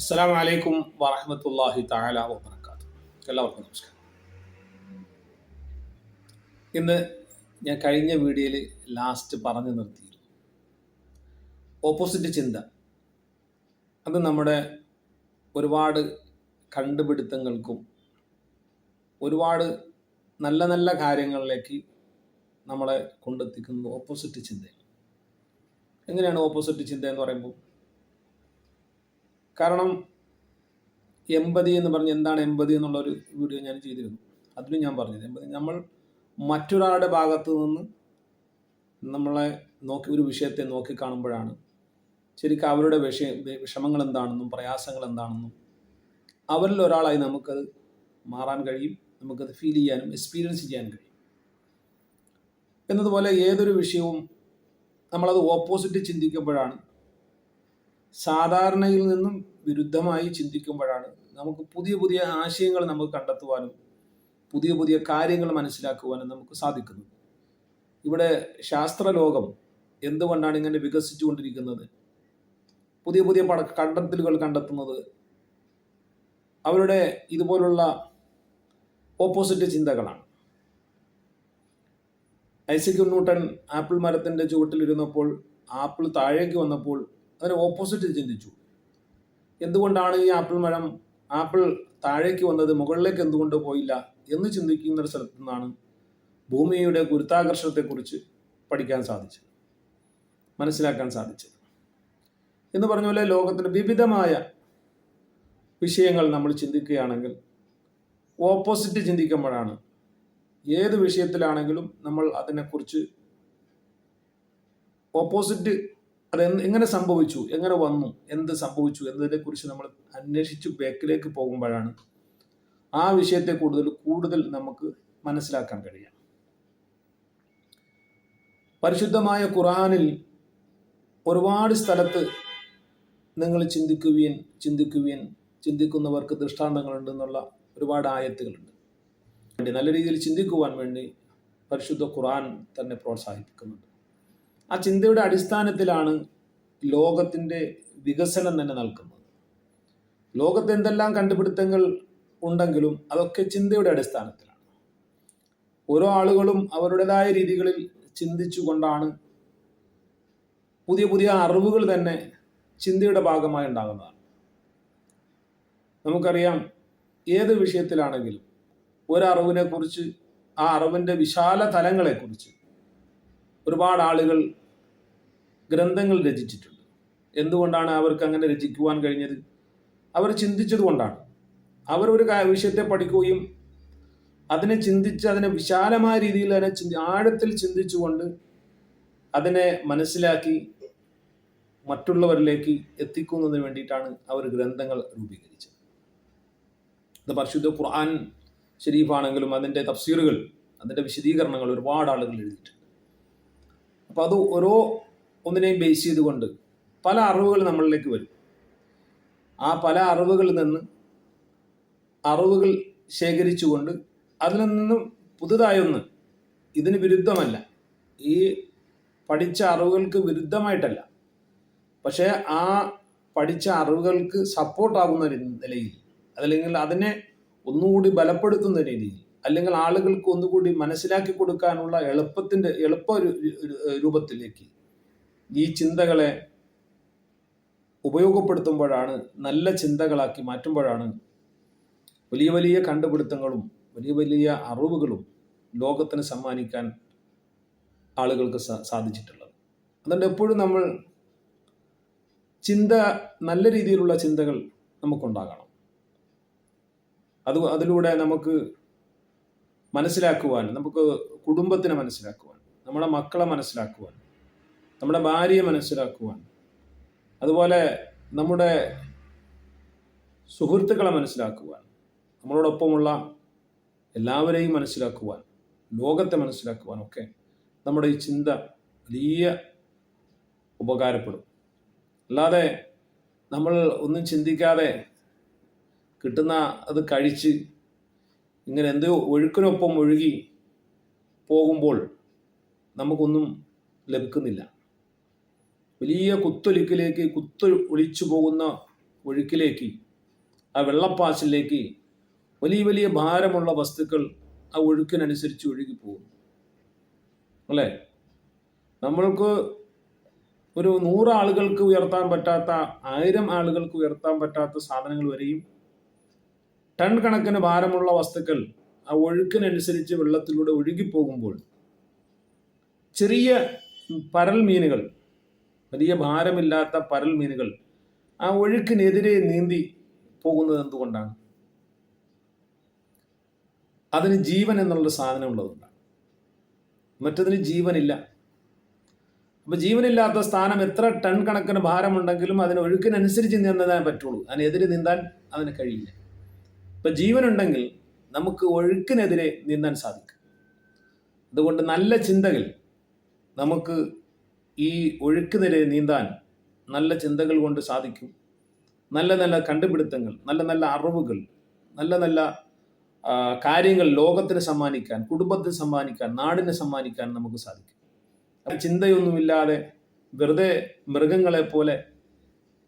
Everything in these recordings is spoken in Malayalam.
അസ്സാം വലൈക്കും വാഹമത്തല്ലാഹി താല വാത്തു എല്ലാവർക്കും നമസ്കാരം. ഇന്ന് ഞാൻ കഴിഞ്ഞ വീഡിയോയിൽ ലാസ്റ്റ് പറഞ്ഞു നിർത്തിയിരുന്നു. ഓപ്പോസിറ്റ് ചിന്ത. അത് നമ്മുടെ ഒരുപാട് കണ്ടുപിടുത്തങ്ങൾക്കും ഒരുപാട് നല്ല നല്ല കാര്യങ്ങളിലേക്ക് നമ്മളെ കൊണ്ടെത്തിക്കുന്നത് ഓപ്പോസിറ്റ് ചിന്തയാണ്. എങ്ങനെയാണ് ഓപ്പോസിറ്റ് ചിന്ത എന്ന് പറയുമ്പോൾ കാരണം എൺപതി എന്ന് പറഞ്ഞ് എന്താണ് എൺപതി എന്നുള്ള ഒരു വീഡിയോ ഞാൻ ചെയ്തിരുന്നു. അതിലും ഞാൻ പറഞ്ഞത് എൺപതി. നമ്മൾ മറ്റൊരാളുടെ ഭാഗത്ത് നിന്ന് നമ്മളെ നോക്കി ഒരു വിഷയത്തെ നോക്കി കാണുമ്പോഴാണ് ശരിക്കും അവരുടെ വിഷയ വിഷമങ്ങൾ എന്താണെന്നും പ്രയാസങ്ങൾ എന്താണെന്നും അവരിൽ ഒരാളായി നമുക്കത് മാറാൻ കഴിയും നമുക്കത് ഫീൽ ചെയ്യാനും എക്സ്പീരിയൻസ് ചെയ്യാൻ കഴിയും. എന്നതുപോലെ ഏതൊരു വിഷയവും നമ്മളത് ഓപ്പോസിറ്റ് ചിന്തിക്കുമ്പോഴാണ് സാധാരണയിൽ നിന്നും വിരുദ്ധമായി ചിന്തിക്കുമ്പോഴാണ് നമുക്ക് പുതിയ പുതിയ ആശയങ്ങൾ നമുക്ക് കണ്ടെത്തുവാനും പുതിയ പുതിയ കാര്യങ്ങൾ മനസ്സിലാക്കുവാനും നമുക്ക് സാധിക്കുന്നു ഇവിടെ ശാസ്ത്രലോകം എന്തുകൊണ്ടാണ് ഇങ്ങനെ വികസിച്ചുകൊണ്ടിരിക്കുന്നത്? പുതിയ പുതിയ പട കണ്ടെത്തലുകൾ കണ്ടെത്തുന്നത് അവരുടെ ഇതുപോലുള്ള ഓപ്പോസിറ്റ് ചിന്തകളാണ്. ഐസക് ന്യൂട്ടൺ ആപ്പിൾ മരത്തിന്റെ ചുവട്ടിലിരുന്നപ്പോൾ ആപ്പിൾ താഴേക്ക് വന്നപ്പോൾ അതിന് ഓപ്പോസിറ്റ് ചിന്തിച്ചു. എന്തുകൊണ്ടാണ് ഈ ആപ്പിൾ മരം ആപ്പിൾ താഴേക്ക് വന്നത് മുകളിലേക്ക് എന്തുകൊണ്ട് പോയില്ല എന്ന് ചിന്തിക്കുന്ന ഒരു സ്ഥലത്തു നിന്നാണ് ഭൂമിയുടെ ഗുരുത്താകർഷണത്തെക്കുറിച്ച് പഠിക്കാൻ സാധിച്ചത് മനസ്സിലാക്കാൻ സാധിച്ചത്. എന്ന് പറഞ്ഞ പോലെ ലോകത്തിന്റെ വിവിധമായ വിഷയങ്ങൾ നമ്മൾ ചിന്തിക്കുകയാണെങ്കിൽ ഓപ്പോസിറ്റ് ചിന്തിക്കുമ്പോഴാണ് ഏത് വിഷയത്തിലാണെങ്കിലും നമ്മൾ അതിനെക്കുറിച്ച് ഓപ്പോസിറ്റ് അത് എങ്ങനെ സംഭവിച്ചു? എങ്ങനെ വന്നു? എന്ത് സംഭവിച്ചു? എന്നതിനെക്കുറിച്ച് നമ്മൾ അന്വേഷിച്ച് ബാക്കിലേക്ക് പോകുമ്പോഴാണ് ആ വിഷയത്തെ കൂടുതൽ കൂടുതൽ നമുക്ക് മനസ്സിലാക്കാൻ കഴിയാം പരിശുദ്ധമായ ഖുറാനിൽ ഒരുപാട് സ്ഥലത്ത് നിങ്ങൾ ചിന്തിക്കുവിയൻ ചിന്തിക്കുവിയൻ ചിന്തിക്കുന്നവർക്ക് ദൃഷ്ടാന്തങ്ങളുണ്ടെന്നുള്ള ഒരുപാട് ആയത്തുകളുണ്ട്. വേണ്ടി നല്ല രീതിയിൽ ചിന്തിക്കുവാൻ വേണ്ടി പരിശുദ്ധ ഖുറാൻ തന്നെ പ്രോത്സാഹിപ്പിക്കുന്നുണ്ട്. ആ ചിന്തയുടെ അടിസ്ഥാനത്തിലാണ് ലോകത്തിന്റെ വികസനം തന്നെ നൽകുന്നത് ലോകത്ത് എന്തെല്ലാം കണ്ടുപിടുത്തങ്ങൾ ഉണ്ടെങ്കിലും അതൊക്കെ ചിന്തയുടെ അടിസ്ഥാനത്തിലാണ്. ഓരോ ആളുകളും അവരുടേതായ രീതികളിൽ ചിന്തിച്ചുകൊണ്ടാണ് പുതിയ പുതിയ അറിവുകൾ തന്നെ ചിന്തയുടെ ഭാഗമായി ഉണ്ടാകുന്നതാണ് നമുക്കറിയാം ഏത് വിഷയത്തിലാണെങ്കിലും ഒരറിവിനെ കുറിച്ച് ആ അറിവിന്റെ വിശാല തലങ്ങളെക്കുറിച്ച് ഒരുപാട് ആളുകൾ ഗ്രന്ഥങ്ങൾ രചിച്ചിട്ടുണ്ട്. എന്തുകൊണ്ടാണ് അവർക്ക് അങ്ങനെ രചിക്കുവാൻ കഴിഞ്ഞത്? അവർ ചിന്തിച്ചത് കൊണ്ടാണ്. അവർ ഒരു വിഷയത്തെ പഠിക്കുകയും അതിനെ ചിന്തിച്ച് അതിനെ വിശാലമായ രീതിയിൽ അതിനെ ചിന്തി ആഴത്തിൽ ചിന്തിച്ചുകൊണ്ട് അതിനെ മനസ്സിലാക്കി മറ്റുള്ളവരിലേക്ക് എത്തിക്കുന്നതിന് വേണ്ടിയിട്ടാണ് അവർ ഗ്രന്ഥങ്ങൾ രൂപീകരിച്ചത്. ഇത് പരിശുദ്ധ ഖുർആൻ ഷരീഫാണെങ്കിലും അതിന്റെ തഫ്സീറുകൾ അതിന്റെ വിശദീകരണങ്ങൾ ഒരുപാട് ആളുകൾ എഴുതിയിട്ടുണ്ട്. അപ്പോൾ അത് ഓരോ ഒന്നിനെയും ബേസ് ചെയ്തുകൊണ്ട് പല അറിവുകൾ നമ്മളിലേക്ക് വരും. ആ പല അറിവുകളിൽ നിന്ന് അറിവുകൾ ശേഖരിച്ചുകൊണ്ട് അതിൽ നിന്നും പുതുതായൊന്ന് ഇതിന് വിരുദ്ധമല്ല. ഈ പഠിച്ച അറിവുകൾക്ക് വിരുദ്ധമായിട്ടല്ല. പക്ഷേ ആ പഠിച്ച അറിവുകൾക്ക് സപ്പോർട്ടാകുന്ന നിലയിൽ അല്ലെങ്കിൽ അതിനെ ഒന്നുകൂടി ബലപ്പെടുത്തുന്ന രീതിയിൽ അല്ലെങ്കിൽ ആളുകൾക്ക് ഒന്നുകൂടി മനസ്സിലാക്കി കൊടുക്കാനുള്ള എളുപ്പത്തിന്റെ എളുപ്പ രൂപത്തിലേക്ക് ഈ ചിന്തകളെ ഉപയോഗപ്പെടുത്തുമ്പോഴാണ് നല്ല ചിന്തകളാക്കി മാറ്റുമ്പോഴാണ് വലിയ വലിയ കണ്ടുപിടുത്തങ്ങളും വലിയ വലിയ അറിവുകളും ലോകത്തിന് സമ്മാനിക്കാൻ ആളുകൾക്ക് സാധിച്ചിട്ടുള്ളത്. അതുകൊണ്ട് എപ്പോഴും നമ്മൾ ചിന്ത നല്ല രീതിയിലുള്ള ചിന്തകൾ നമുക്കുണ്ടാകണം. അത് അതിലൂടെ നമുക്ക് മനസ്സിലാക്കുവാൻ നമുക്ക് കുടുംബത്തിനെ മനസ്സിലാക്കുവാൻ നമ്മുടെ മക്കളെ മനസ്സിലാക്കുവാൻ നമ്മുടെ ഭാര്യയെ മനസ്സിലാക്കുവാൻ. അതുപോലെ നമ്മുടെ സുഹൃത്തുക്കളെ മനസ്സിലാക്കുവാൻ. നമ്മളോടൊപ്പമുള്ള എല്ലാവരെയും മനസ്സിലാക്കുവാൻ ലോകത്തെ മനസ്സിലാക്കുവാൻ ഒക്കെ നമ്മുടെ ഈ ചിന്ത വലിയ ഉപകാരപ്പെടും. അല്ലാതെ നമ്മൾ ഒന്നും ചിന്തിക്കാതെ കിട്ടുന്ന അത് കഴിച്ച് ഇങ്ങനെ എന്തോ ഒഴുക്കിനൊപ്പം ഒഴുകി പോകുമ്പോൾ നമുക്കൊന്നും ലഭിക്കുന്നില്ല. വലിയ കുത്തൊലിക്കിലേക്ക് കുത്തൊ ഒളിച്ചു പോകുന്ന ഒഴുക്കിലേക്ക് ആ വെള്ളപ്പാച്ചിലേക്ക് വലിയ വലിയ ഭാരമുള്ള വസ്തുക്കൾ ആ ഒഴുക്കിനനുസരിച്ച് ഒഴുകി പോകും അല്ലേ? നമ്മൾക്ക് ഒരു നൂറ് ആളുകൾക്ക് ഉയർത്താൻ പറ്റാത്ത ആയിരം ആളുകൾക്ക് ഉയർത്താൻ പറ്റാത്ത സാധനങ്ങൾ വരെയും ടൺ കണക്കിന് ഭാരമുള്ള വസ്തുക്കൾ ആ ഒഴുക്കിനനുസരിച്ച് വെള്ളത്തിലൂടെ ഒഴുകിപ്പോകുമ്പോൾ ചെറിയ പരൽ മീനുകൾ വലിയ ഭാരമില്ലാത്ത പരൽ മീനുകൾ ആ ഒഴുക്കിനെതിരെ നീന്തി പോകുന്നത് എന്തുകൊണ്ടാണ്? അതിന് ജീവൻ എന്നുള്ള സാധനം ഉള്ളതുകൊണ്ടാണ്. മറ്റതിന് ജീവനില്ല. അപ്പൊ ജീവനില്ലാത്ത സ്ഥാനം എത്ര ടൺ കണക്കിന് ഭാരമുണ്ടെങ്കിലും അതിന് ഒഴുക്കിനനുസരിച്ച് നീന്താൻ പറ്റുള്ളൂ. അതിനെതിരെ നീന്താൻ അതിന് കഴിയില്ല. ഇപ്പൊ ജീവനുണ്ടെങ്കിൽ നമുക്ക് ഒഴുക്കിനെതിരെ നീന്താൻ സാധിക്കും. അതുകൊണ്ട് നല്ല ചിന്തകൾ നമുക്ക് ഈ ഒഴുക്കിനെതിരെ നീന്താൻ നല്ല ചിന്തകൾ കൊണ്ട് സാധിക്കും. നല്ല നല്ല കണ്ടുപിടുത്തങ്ങൾ നല്ല നല്ല അറിവുകൾ നല്ല നല്ല കാര്യങ്ങൾ ലോകത്തിന് സമ്മാനിക്കാൻ കുടുംബത്തിന് സമ്മാനിക്കാൻ നാടിനെ സമ്മാനിക്കാൻ നമുക്ക് സാധിക്കും. ചിന്തയൊന്നുമില്ലാതെ വെറുതെ മൃഗങ്ങളെ പോലെ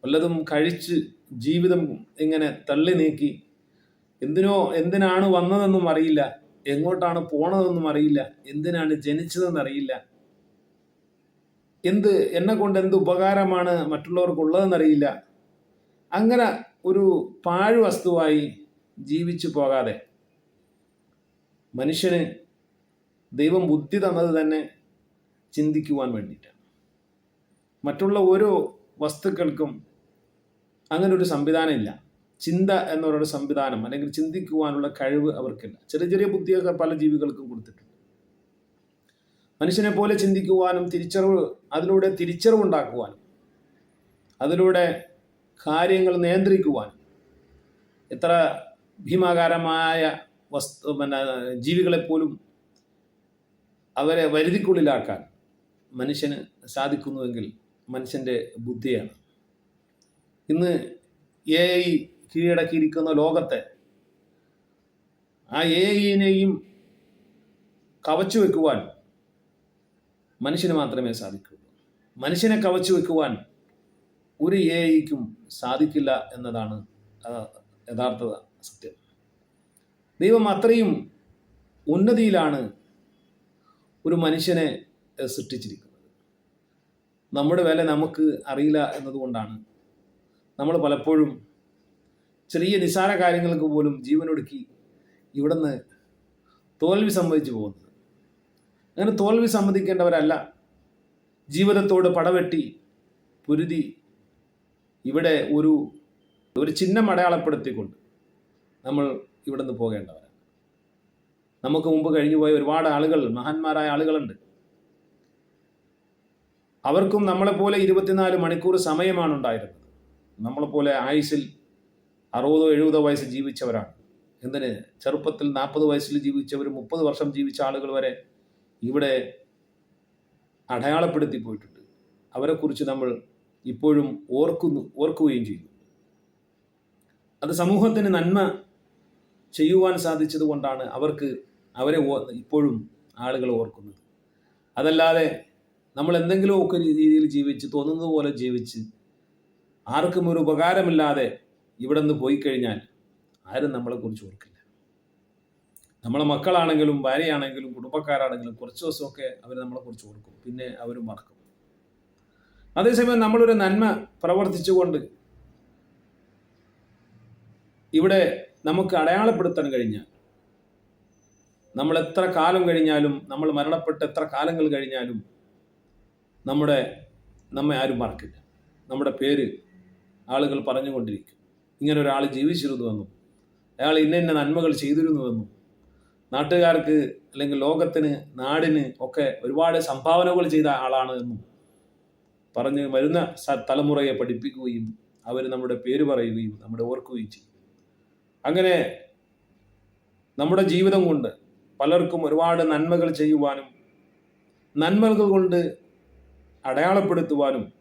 വല്ലതും കഴിച്ച് ജീവിതം ഇങ്ങനെ തള്ളി നീക്കി എന്തിനോ എന്തിനാണ് വന്നതെന്നും അറിയില്ല എങ്ങോട്ടാണ് പോണതെന്നും അറിയില്ല എന്തിനാണ് ജനിച്ചതെന്ന് അറിയില്ല എന്ത് എന്നെ കൊണ്ട് എന്ത് ഉപകാരമാണ് മറ്റുള്ളവർക്കുള്ളതെന്നറിയില്ല. അങ്ങനെ ഒരു പാഴ് വസ്തുവായി ജീവിച്ചു പോകാതെ മനുഷ്യന് ദൈവം ബുദ്ധി തന്നത് തന്നെ ചിന്തിക്കുവാൻ വേണ്ടിയിട്ടാണ്. മറ്റുള്ള ഓരോ വസ്തുക്കൾക്കും അങ്ങനെ ഒരു സംവിധാനം ഇല്ല ചിന്ത എന്നൊരു സംവിധാനം അല്ലെങ്കിൽ ചിന്തിക്കുവാനുള്ള കഴിവ് അവർക്കില്ല. ചെറിയ ചെറിയ ബുദ്ധിയൊക്കെ പല ജീവികൾക്കും കൊടുത്തിട്ടുണ്ട്. മനുഷ്യനെ പോലെ ചിന്തിക്കുവാനും തിരിച്ചറിവ് അതിലൂടെ തിരിച്ചറിവുണ്ടാക്കുവാനും അതിലൂടെ കാര്യങ്ങൾ നിയന്ത്രിക്കുവാനും എത്ര ഭീമാകാരമായ വസ്തു പിന്നെ ജീവികളെപ്പോലും അവരെ വരുതിക്കുള്ളിലാക്കാൻ മനുഷ്യന് സാധിക്കുന്നുവെങ്കിൽ മനുഷ്യന്റെ ബുദ്ധിയാണ്. ഇന്ന് എ ഐ കീഴടക്കിയിരിക്കുന്ന ലോകത്തെ ആ എ ഐനെയും കവച്ചു വെക്കുവാൻ മനുഷ്യന് മാത്രമേ സാധിക്കുള്ളൂ. മനുഷ്യനെ കവച്ചു വെക്കുവാൻ ഒരു എ ഐക്കും സാധിക്കില്ല എന്നതാണ് യഥാർത്ഥ സത്യം. ദൈവം അത്രയും ഉന്നതിയിലാണ് ഒരു മനുഷ്യനെ സൃഷ്ടിച്ചിരിക്കുന്നത്. നമ്മുടെ വില നമുക്ക് അറിയില്ല എന്നതുകൊണ്ടാണ് നമ്മൾ പലപ്പോഴും ചെറിയ നിസ്സാര കാര്യങ്ങൾക്ക് പോലും ജീവനൊടുക്കി ഇവിടുന്ന് തോൽവി സംഭവിച്ചു പോകുന്നത്. അങ്ങനെ തോൽവി സമ്മതിക്കേണ്ടവരല്ല. ജീവിതത്തോട് പടവെട്ടി പൊരുതി ഇവിടെ ഒരു ഒരു ചിഹ്നം അടയാളപ്പെടുത്തിക്കൊണ്ട് നമ്മൾ ഇവിടുന്ന് പോകേണ്ടവരാണ്. നമുക്ക് മുമ്പ് കഴിഞ്ഞു പോയ ഒരുപാട് ആളുകൾ മഹാന്മാരായ ആളുകളുണ്ട്. അവർക്കും നമ്മളെപ്പോലെ ഇരുപത്തിനാല് മണിക്കൂർ സമയമാണ് ഉണ്ടായിരുന്നത്. നമ്മളെപ്പോലെ ആയുസിൽ അറുപതോ എഴുപതോ വയസ്സ് ജീവിച്ചവരാണ്. എന്തിന്? ചെറുപ്പത്തിൽ നാൽപ്പത് വയസ്സിൽ ജീവിച്ചവർ മുപ്പത് വർഷം ജീവിച്ച ആളുകൾ വരെ ഇവിടെ അടയാളപ്പെടുത്തി പോയിട്ടുണ്ട്. അവരെക്കുറിച്ച് നമ്മൾ ഇപ്പോഴും ഓർക്കുന്നു ഓർക്കുകയും ചെയ്യുന്നു. അത് സമൂഹത്തിന് നന്മ ചെയ്യുവാൻ സാധിച്ചത് കൊണ്ടാണ് അവർക്ക് അവരെ ഇപ്പോഴും ആളുകൾ ഓർക്കുന്നത്. അതല്ലാതെ നമ്മൾ എന്തെങ്കിലുമൊക്കെ രീതിയിൽ ജീവിച്ച് തോന്നുന്നത് പോലെ ജീവിച്ച് ആർക്കും ഒരു ഉപകാരമില്ലാതെ ഇവിടെ നിന്ന് പോയി കഴിഞ്ഞാൽ ആരും നമ്മളെക്കുറിച്ച് ഓർക്കില്ല. നമ്മളെ മക്കളാണെങ്കിലും ഭാര്യയാണെങ്കിലും കുടുംബക്കാരാണെങ്കിലും കുറച്ച് ദിവസമൊക്കെ അവർ നമ്മളെക്കുറിച്ച് ഓർക്കും. പിന്നെ അവർ മറക്കും. അതേസമയം നമ്മളൊരു നന്മ പ്രവർത്തിച്ചുകൊണ്ട് ഇവിടെ നമുക്ക് അടയാളപ്പെടുത്താൻ കഴിഞ്ഞാൽ നമ്മൾ എത്ര കാലം കഴിഞ്ഞാലും നമ്മൾ മരണപ്പെട്ട് എത്ര കാലങ്ങൾ കഴിഞ്ഞാലും നമ്മുടെ നമ്മെ ആരും മറക്കില്ല. നമ്മുടെ പേര് ആളുകൾ പറഞ്ഞുകൊണ്ടിരിക്കും. ഇങ്ങനെ ഒരാൾ ജീവിച്ചിരുന്നുവെന്നും അയാൾ ഇന്ന ഇന്ന നന്മകൾ ചെയ്തിരുന്നുവെന്നും നാട്ടുകാർക്ക് അല്ലെങ്കിൽ ലോകത്തിന് നാടിന് ഒക്കെ ഒരുപാട് സംഭാവനകൾ ചെയ്ത ആളാണ് എന്നും പറഞ്ഞ് വരുന്ന തലമുറയെ പഠിപ്പിക്കുകയും അവർ നമ്മുടെ പേര് പറയുകയും നമ്മുടെ ഓർക്കുകയും ചെയ്യും. അങ്ങനെ നമ്മുടെ ജീവിതം കൊണ്ട് പലർക്കും ഒരുപാട് നന്മകൾ ചെയ്യുവാനും നന്മകൾ കൊണ്ട് അടയാളപ്പെടുത്തുവാനും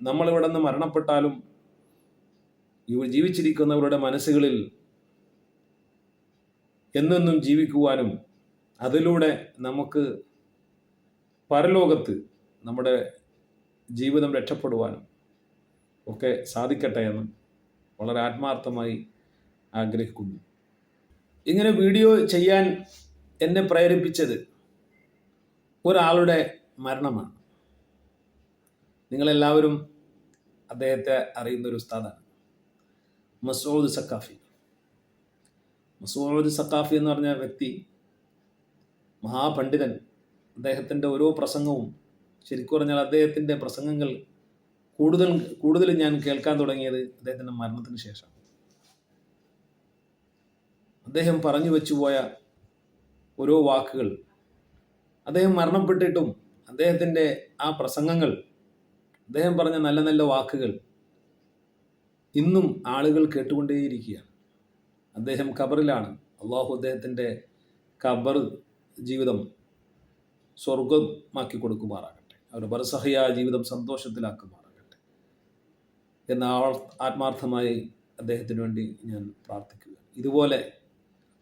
നമ്മളിവിടെ നിന്ന് മരണപ്പെട്ടാലും ഇവർ ജീവിച്ചിരിക്കുന്നവരുടെ മനസ്സുകളിൽ എന്നെന്നും ജീവിക്കുവാനും അതിലൂടെ നമുക്ക് പരലോകത്ത് നമ്മുടെ ജീവിതം രക്ഷപ്പെടുവാനും ഒക്കെ സാധിക്കട്ടെ എന്ന് വളരെ ആത്മാർത്ഥമായി ആഗ്രഹിക്കുന്നു. ഇങ്ങനെ വീഡിയോ ചെയ്യാൻ എന്നെ പ്രേരിപ്പിച്ചത് ഒരാളുടെ മരണമാണ്. നിങ്ങളെല്ലാവരും അദ്ദേഹത്തെ അറിയുന്ന ഒരു ഉസ്താദാണ്. മസൂദ് സക്കാഫി മസൂദ് സക്കാഫി എന്ന് പറഞ്ഞ വ്യക്തി മഹാപണ്ഡിതൻ അദ്ദേഹത്തിന്റെ ഓരോ പ്രസംഗവും ശരിക്കും പറഞ്ഞാൽ അദ്ദേഹത്തിന്റെ പ്രസംഗങ്ങൾ കൂടുതൽ കൂടുതൽ ഞാൻ കേൾക്കാൻ തുടങ്ങിയത് അദ്ദേഹത്തിന്റെ മരണത്തിന് ശേഷം അദ്ദേഹം പറഞ്ഞു വെച്ചു പോയ ഓരോ വാക്കുകൾ അദ്ദേഹം മരണപ്പെട്ടിട്ടും അദ്ദേഹത്തിന്റെ ആ പ്രസംഗങ്ങൾ അദ്ദേഹം പറഞ്ഞ നല്ല നല്ല വാക്കുകൾ ഇന്നും ആളുകൾ കേട്ടുകൊണ്ടേയിരിക്കുകയാണ്. അദ്ദേഹം ഖബറിലാണ്. അള്ളാഹു അദ്ദേഹത്തിന്റെ ഖബർ ജീവിതം സ്വർഗമാക്കി കൊടുക്കുമാറാകട്ടെ. അവർ ബർസഹയ ജീവിതം സന്തോഷത്തിലാക്കുമാറാകട്ടെ. എന്ന ആത്മാർത്ഥമായി അദ്ദേഹത്തിന് വേണ്ടി ഞാൻ പ്രാർത്ഥിക്കുക ഇതുപോലെ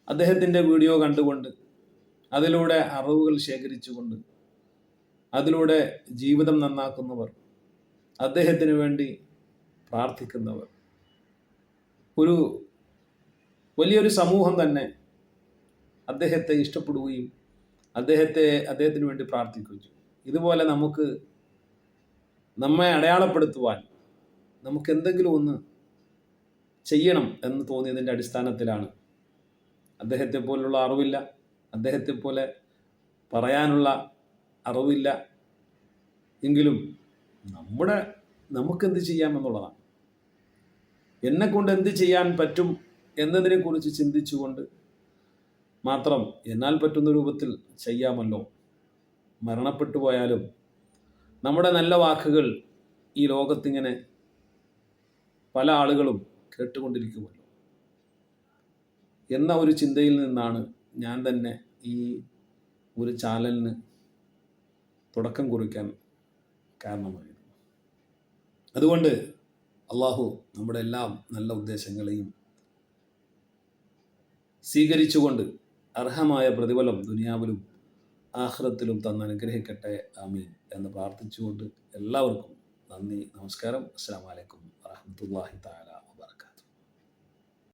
അദ്ദേഹത്തിന്റെ വീഡിയോ കണ്ടുകൊണ്ട് അതിലൂടെ അറിവുകൾ ശേഖരിച്ചുകൊണ്ട് അതിലൂടെ ജീവിതം നന്നാക്കുന്നവർ അദ്ദേഹത്തിന് വേണ്ടി പ്രാർത്ഥിക്കുന്നവർ ഒരു വലിയൊരു സമൂഹം തന്നെ അദ്ദേഹത്തെ ഇഷ്ടപ്പെടുകയും അദ്ദേഹത്തെ അദ്ദേഹത്തിന് വേണ്ടി പ്രാർത്ഥിക്കുകയും ചെയ്യും ഇതുപോലെ നമുക്ക് നമ്മെ അടയാളപ്പെടുത്തുവാൻ നമുക്ക് എന്തെങ്കിലും ഒന്ന് ചെയ്യണം എന്ന് തോന്നിയതിന്റെ അടിസ്ഥാനത്തിലാണ് അദ്ദേഹത്തെ പോലുള്ള അറിവില്ല അദ്ദേഹത്തെ പോലെ പറയാനുള്ള അറിവില്ല എങ്കിലും നമ്മുടെ നമുക്കെന്ത് ചെയ്യാമെന്നുള്ളതാണ്. എന്നെ കൊണ്ട് എന്ത് ചെയ്യാൻ പറ്റും എന്നതിനെക്കുറിച്ച് ചിന്തിച്ചുകൊണ്ട് മാത്രം എന്നാൽ പറ്റുന്ന രൂപത്തിൽ ചെയ്യാമല്ലോ. മരണപ്പെട്ടു പോയാലും നമ്മുടെ നല്ല വാക്കുകൾ ഈ ലോകത്തിങ്ങനെ പല ആളുകളും കേട്ടുകൊണ്ടിരിക്കുമല്ലോ. എന്ന ഒരു ചിന്തയിൽ നിന്നാണ് ഞാൻ തന്നെ ഈ ഒരു ചാനലിന് തുടക്കം കുറിക്കാൻ കാരണമായത്. അതുകൊണ്ട് അള്ളാഹു നമ്മുടെ എല്ലാം നല്ല ഉദ്ദേശങ്ങളെയും സ്വീകരിച്ചുകൊണ്ട് അർഹമായ പ്രതിഫലം ദുനിയാവിലും ആഹ്റത്തിലും തന്ന് അനുഗ്രഹിക്കട്ടെ. ആമീൻ. എന്ന് പ്രാർത്ഥിച്ചുകൊണ്ട് എല്ലാവർക്കും നന്ദി നമസ്കാരം. അസ്സാം വലൈക്കും വാഹമത്തല്ലാഹി താല